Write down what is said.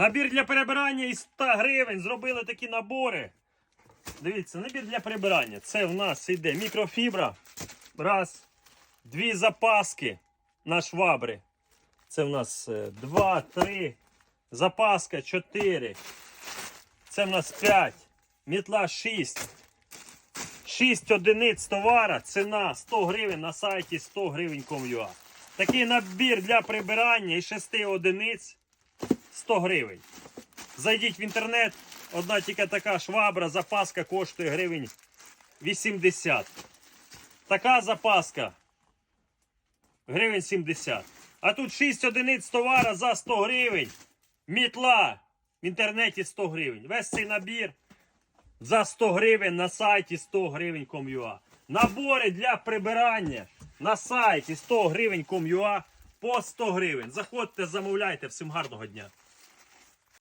Набір для перебирання із 100 гривень. Зробили такі набори. Дивіться, набір для прибирання. Це в нас йде мікрофібра. Раз. Дві запаски на швабри. Це в нас е, два, три. Запаска 4. Це в нас 5. Мітла 6. 6 одиниць товара. Ціна 100 гривень на сайті 100 гривень com.ua. Такий набір для прибирання із 6 одиниць 100 гривень. Зайдіть в інтернет. Одна тільки така швабра, запаска коштує гривень 80. Така запаска гривень 70. А тут 6 одиниць товара за 100 гривень. Мітла в інтернеті 100 гривень. Весь цей набір за 100 гривень на сайті 100 гривень com.ua. Набори для прибирання на сайті 100 гривень com.ua по 100 гривень. Заходьте, замовляйте. Всім гарного дня.